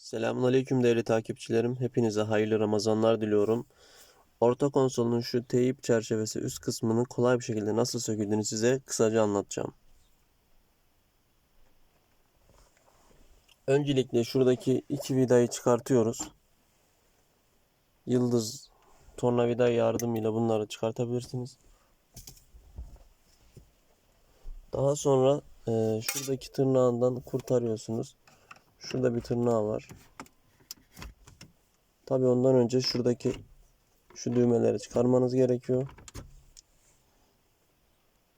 Selamünaleyküm değerli takipçilerim. Hepinize hayırlı Ramazanlar diliyorum. Orta konsolun şu teyip çerçevesi üst kısmını kolay bir şekilde nasıl söküldüğünü size kısaca anlatacağım. Öncelikle şuradaki iki vidayı çıkartıyoruz. Yıldız tornavida yardımıyla bunları çıkartabilirsiniz. Daha sonra e, şuradaki tırnağından kurtarıyorsunuz. Şurada bir tırnağı var. Tabi ondan önce şuradaki şu düğmeleri çıkarmanız gerekiyor.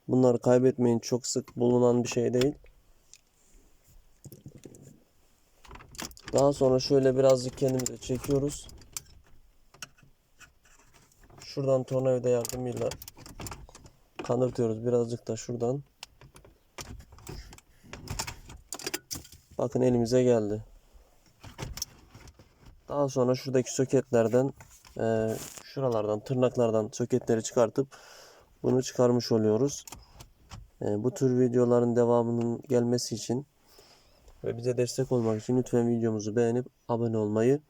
Bunları kaybetmeyin. Çok sık bulunan bir şey değil. Daha sonra şöyle birazcık kendimize çekiyoruz. Şuradan tornavida yardımıyla kanırtıyoruz. Birazcık da şuradan. Bakın elimize geldi. Daha sonra şuradaki soketlerden e, şuralardan tırnaklardan soketleri çıkartıp bunu çıkarmış oluyoruz. E, bu tür videoların devamının gelmesi için ve bize destek olmak için lütfen videomuzu beğenip abone olmayı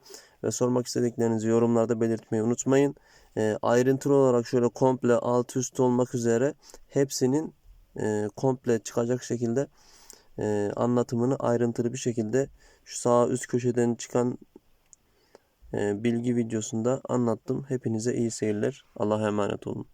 ve sormak istediklerinizi yorumlarda belirtmeyi unutmayın. E, ayrıntılı olarak şöyle komple alt üst olmak üzere hepsinin e, komple çıkacak şekilde e, anlatımını ayrıntılı bir şekilde şu sağ üst köşeden çıkan e, bilgi videosunda anlattım. Hepinize iyi seyirler. Allah'a emanet olun.